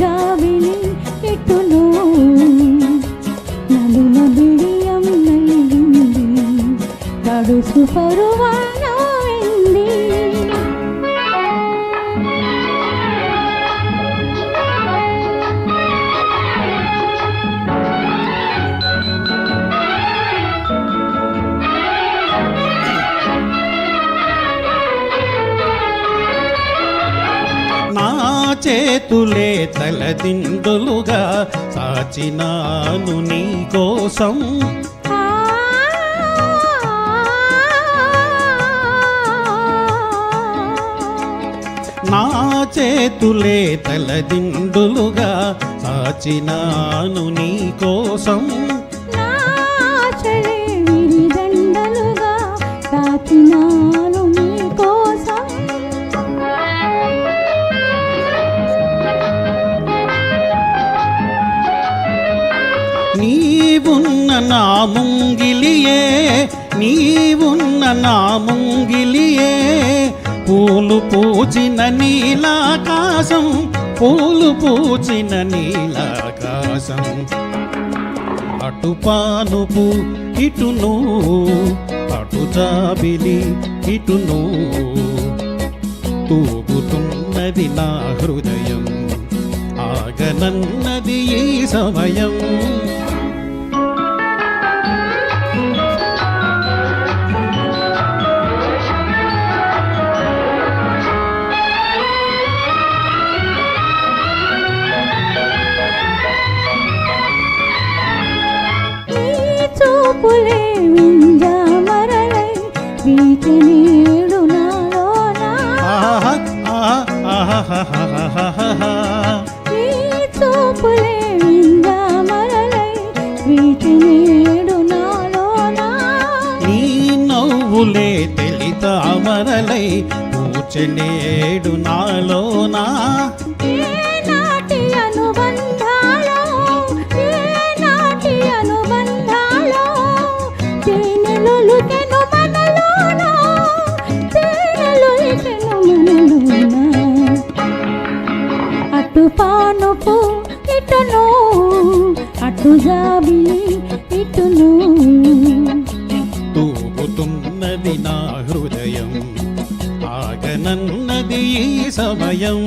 జాబిలి ఎట్టును నలుమ బిడియం నలిగింది తడుసు పరువా చేతులే తలదిండులుగా సాచినాను నీ కోసం. నా చేతులే తలదిండులుగా సాచినాను నీ కోసం. నా ముంగిలియే నీవున్న నా ముంగిలియే పూలు పూచిన నీలాకాశం పూలు పూచిన నీలాకాశం. అటు పానుపు ఇటును అటు జాబిలి ఇటును. తూగుతున్నది నా హృదయం ఆగనన్నది ఈ సమయం. నీ నవ్వులే తెలిత అమరలై పూచెనేడు నాలో పానుపు ఇటును అటు జాబిలి ఇటును. తూగుతున్నది నా హృదయం ఆగనన్నది ఈ సమయం.